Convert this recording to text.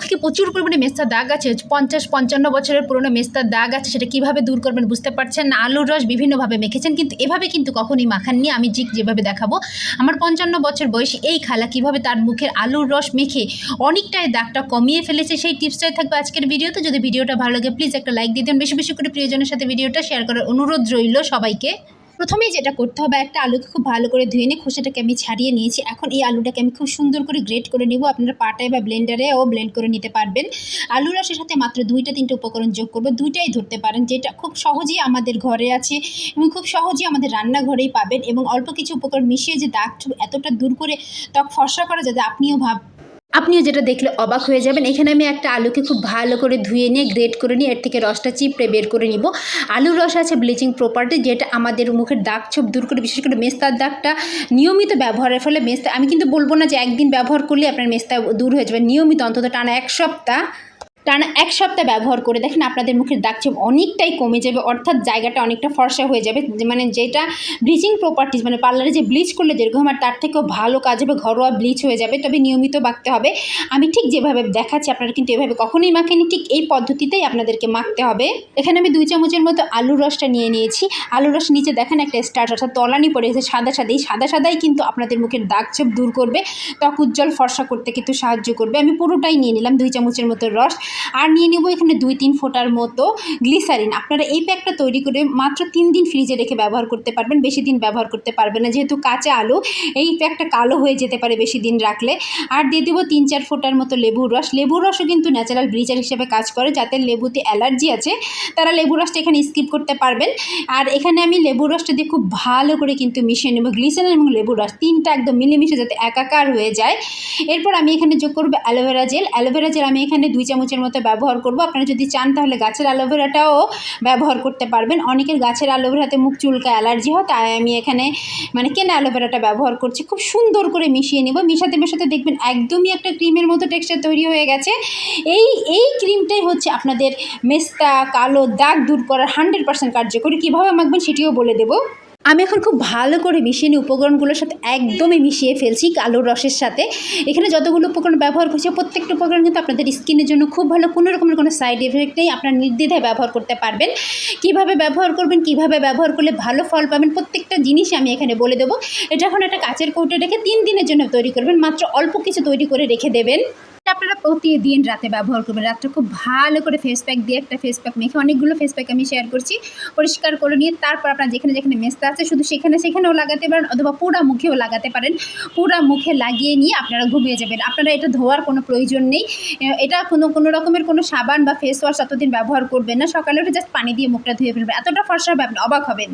মুখে প্রচুর পরিমাণে মেস্তার দাগ আছে। পঞ্চাশ, পঞ্চান্ন বছরের পুরনো মেস্তার দাগ আছে, সেটা কীভাবে দূর করবেন বুঝতে পারছেন না। আলুর রস বিভিন্নভাবে মেখেছেন, কিন্তু এভাবে কিন্তু কখনোই মাখাননি। আমি জিক যেভাবে দেখাবো, আমার পঞ্চান্ন বছর বয়সী এই খালা কীভাবে তার মুখের আলুর রস মেখে অনেকটাই দাগটা কমিয়ে ফেলেছে, সেই টিপসটাই থাকবে আজকের ভিডিওতে। যদি ভিডিওটা ভালো লাগে প্লিজ একটা লাইক দিয়ে দিন। বেশি বেশি করে প্রিয়জনের সাথে ভিডিওটা শেয়ার করার অনুরোধ রইল সবাইকে। প্রথমেই যেটা করতে হবে, একটা আলুকে খুব ভালো করে ধুয়ে নিয়ে খোসাটাকে আমি ছাড়িয়ে নিয়েছি। এখন এই আলুটাকে আমি খুব সুন্দর করে গ্রেট করে নিব। আপনারা পাটায় বা ব্লেন্ডারেও ব্লেন্ড করে নিতে পারবেন। আলু রসের সাথে মাত্র দুইটা তিনটে উপকরণ যোগ করব। দুইটাই ধরতে পারেন, যেটা খুব সহজেই আমাদের ঘরে আছে এবং খুব সহজেই আমাদের রান্নাঘরেই পাবেন এবং অল্প কিছু উপকরণ মিশিয়ে যে দাগ এতটা দূর করে ত্বক ফর্সা করা যাতে আপনিও ভাব আপনিও যেটা দেখলে অবাক হয়ে যাবেন। এখানে আমি একটা আলুকে খুব ভালো করে ধুয়ে নিয়ে গ্রেট করে নিয়ে, এর থেকে রসটা চিপড়ে বের করে নিব। আলুর রস আছে ব্লিচিং প্রপার্টি যেটা আমাদের মুখের দাগ ছোপ দূর করে, বিশেষ করে মেস্তার দাগটা নিয়মিত ব্যবহারের ফলে মেস্তা, আমি কিন্তু বলব না যে একদিন ব্যবহার করলে আপনার মেস্তা দূর হয়ে যাবে। নিয়মিত অন্তত টানা এক সপ্তাহ টানা এক সপ্তাহ ব্যবহার করে দেখেন আপনাদের মুখের দাগ ছোপ অনেকটাই কমে যাবে, অর্থাৎ জায়গাটা অনেকটা ফর্সা হয়ে যাবে। মানে যেটা ব্লিচিং প্রপার্টিস মানে পার্লারে যে ব্লিচ করলে যেরকম আর তার থেকেও ভালো কাজ হবে, ঘরোয়া ব্লিচ হয়ে যাবে, তবে নিয়মিত মাখতে হবে। আমি ঠিক যেভাবে দেখাচ্ছি, আপনারা কিন্তু এভাবে কখনোই মাখেনি ঠিক এই পদ্ধতিতেই আপনাদেরকে মাখতে হবে। এখানে আমি দুই চামচের মতো আলুর রসটা নিয়ে নিয়েছি। আলুর রস নিচে দেখেন একটা স্টার্ট অর্থাৎ তলানি পড়ে গেছে, সাদা সাদা। এই সাদা সাদাই কিন্তু আপনাদের মুখের দাগ ছোপ দূর করবে, ত্বক উজ্জ্বল, ফর্সা করতে কিন্তু সাহায্য করবে। আমি পুরোটাই নিয়ে নিলাম, দুই চামচের মতো রস। আর নিয়ে নেব এখানে দুই তিন ফোঁটার মতো গ্লিসারিন আপনারা এই প্যাকটা তৈরি করে মাত্র তিন দিন ফ্রিজে রেখে ব্যবহার করতে পারবেন, বেশি দিন ব্যবহার করতে পারবেন না। যেহেতু কাঁচা আলু, এই প্যাকটা কালো হয়ে যেতে পারে বেশি দিন রাখলে। আর দিয়ে দেবো তিন চার ফোটার মতো লেবুর রস। লেবুর রসও কিন্তু ন্যাচারাল ব্লিচার হিসেবে কাজ করে যাদের লেবুতে অ্যালার্জি আছে। তারা লেবুর রসটা এখানে স্কিপ করতে পারবেন। আর এখানে আমি লেবুর রসটা দিয়ে খুব ভালো করে কিন্তু মিশিয়ে নেব। গ্লিসারিন এবং লেবুর রস তিনটা একদম মিলেমিশে যাতে একাকার হয়ে যায়। এরপর আমি এখানে যোগ করব অ্যালোভেরা জেল অ্যালোভেরা জেল আমি এখানে দুই চামচের মতো ব্যবহার করব। আপনারা যদি চান তাহলে গাছের অ্যালোভেরাটাও ব্যবহার করতে পারবেন। অনেকের গাছের অ্যালোভেরাতে মুখ চুলকা অ্যালার্জি হয়, তাই আমি এখানে মানে কেনা অ্যালোভেরাটা ব্যবহার করছি। খুব সুন্দর করে মিশিয়ে নেব। মিশাতে মেশাতে দেখবেন একদমই একটা ক্রিমের মতো টেক্সচার তৈরি হয়ে গেছে। এই এই ক্রিমটাই হচ্ছে আপনাদের মেস্তা, কালো দাগ দূর করার হান্ড্রেড পার্সেন্ট কার্যকরী। কীভাবে মাখবেন সেটিও বলে দেবো। আমি এখন খুব ভালো করে মিশিয়ে নিই উপকরণগুলোর সাথে একদমই মিশিয়ে ফেলছি কালোর রসের সাথে। এখানে যতগুলো উপকরণ ব্যবহার করছি, প্রত্যেকটা উপকরণ কিন্তু আপনাদের স্কিনের জন্য খুব ভালো, কোনো রকমের কোনো সাইড এফেক্ট নেই, আপনার নির্দ্বিধায় ব্যবহার করতে পারবেন। কীভাবে ব্যবহার করবেন, কীভাবে ব্যবহার করলে ভালো ফল পাবেন, প্রত্যেকটা জিনিসই আমি এখানে বলে দেবো। এটা এখন একটা কাচের কৌটো রেখে তিন দিনের জন্য তৈরি করবেন, মাত্র অল্প কিছু তৈরি করে রেখে দেবেন। প্রতিদিন রাতে ব্যবহার করবেন। রাতটা খুব ভালো করে ফেস প্যাক দিয়ে একটা ফেস প্যাক মেখে অনেকগুলো ফেস প্যাক আমি শেয়ার করছি। পরিষ্কার করে নিয়ে তারপর আপনার যেখানে যেখানে মেস্তা আছে, শুধু সেখানে সেখানেও লাগাতে পারেন অথবা পুরা মুখেও লাগাতে পারেন। পুরা মুখে লাগিয়ে নিয়ে আপনারা ঘুমিয়ে যাবেন। আপনারা এটা ধোয়ার কোনো প্রয়োজন নেই। এটা কোনো কোনো রকমের কোনো সাবান বা ফেস ওয়াশ এতদিন ব্যবহার করবেন না। সকালে উঠে জাস্ট পানি দিয়ে মুখটা ধুয়ে ফেলবেন। এতটা ফর্সা হবে আপনি অবাক হবেন।